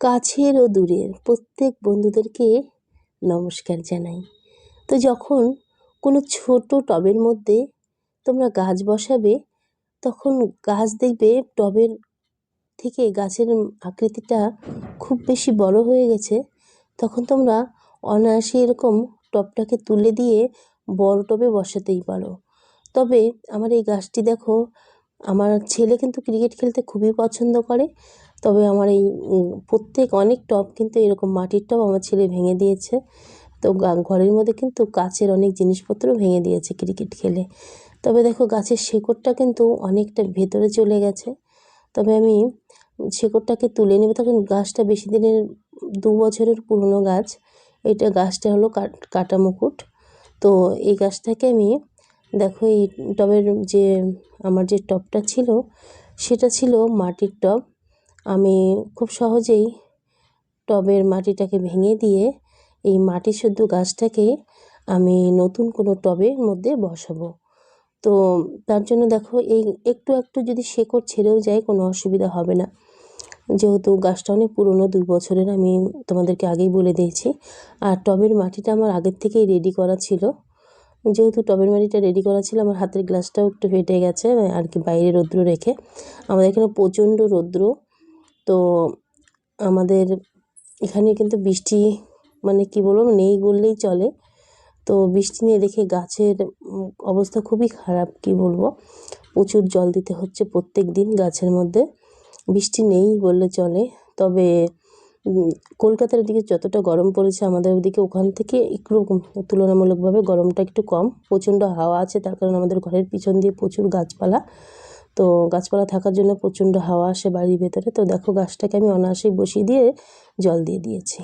কাছের ও দূরের প্রত্যেক বন্ধুদেরকে নমস্কার জানাই। তো যখন কোনো ছোট টবের মধ্যে তোমরা গাছ বসাবে, তখন গাছ দেখবে টবের থেকে গাছের আকৃতিটা খুব বেশি বড় হয়ে গেছে। তখন তোমরা অনায়াসে এরকম টবটাকে তুলে দিয়ে বড় টবে বসাতেই পারো। তবে আমার এই গাছটি দেখো আমার ছেলে কিন্তু ক্রিকেট খেলতে খুবই পছন্দ করে। তবে আমার এই প্রত্যেক অনেক টব কিন্তু এরকম মাটির টব আমার ছেলে ভেঙে দিয়েছে। তো ঘরের মধ্যে কিন্তু কাচের অনেক জিনিসপত্র ভেঙে দিয়েছে ক্রিকেট খেলে। তবে দেখো গাছের শেকড়টা কিন্তু অনেকটা ভেতরে চলে গেছে। তবে আমি শেকড়টাকে তুলে নেব তখন গাছটা বেশি দিনের, দু বছরের পুরনো গাছ। এটা গাছটা হলো কাটা মুকুট। তো এই গাছটাকে আমি দেখো এই টবের যে, আমার যে টবটা ছিল, সেটা ছিল মাটির টব। আমি খুব সহজেই টবের মাটিটাকে ভেঙে দিয়ে এই মাটি শুদ্ধ গাছটাকে আমি নতুন কোনো টবের মধ্যে বসাবো। তো তার জন্য দেখো এই একটু একটু যদি শেকড় ছেড়েও যায়, কোনো অসুবিধা হবে না। যেহেতু গাছটা অনেক পুরনো দুই বছরের, আমি তোমাদেরকে আগেই বলে দিয়েছি। আর টবের মাটিটা আমার আগের থেকেই রেডি করা ছিল। যেহেতু টবের মাটিটা রেডি করা ছিল, আমার হাতের গ্লাসটাও একটু ফেটে গেছে আর কি বাইরে রৌদ্র রেখে। আমাদের এখানে প্রচণ্ড রৌদ্র। তো আমাদের এখানে কিন্তু বৃষ্টি মানে কি বলব, নেই বললেই চলে। তো বৃষ্টি নিয়ে দেখে গাছের অবস্থা খুবই খারাপ, কি বলব। প্রচুর জল দিতে হচ্ছে প্রত্যেক দিন গাছের মধ্যে। বৃষ্টি নেই বললে চলে। তবে কলকাতার দিকে যতটা গরম পড়েছে আমাদের ওদিকে ওখান থেকে একটু তুলনামূলকভাবে গরমটা একটু কম। প্রচণ্ড হাওয়া আছে, তার কারণ আমাদের ঘরের পিছন দিয়ে প্রচুর গাছপালা। তো গাছপালা থাকার জন্য প্রচণ্ড হাওয়া আসে বাড়ির ভেতরে। তো দেখো গাছটাকে আমি অনায়াসেই বসিয়ে দিয়ে জল দিয়ে দিয়েছি।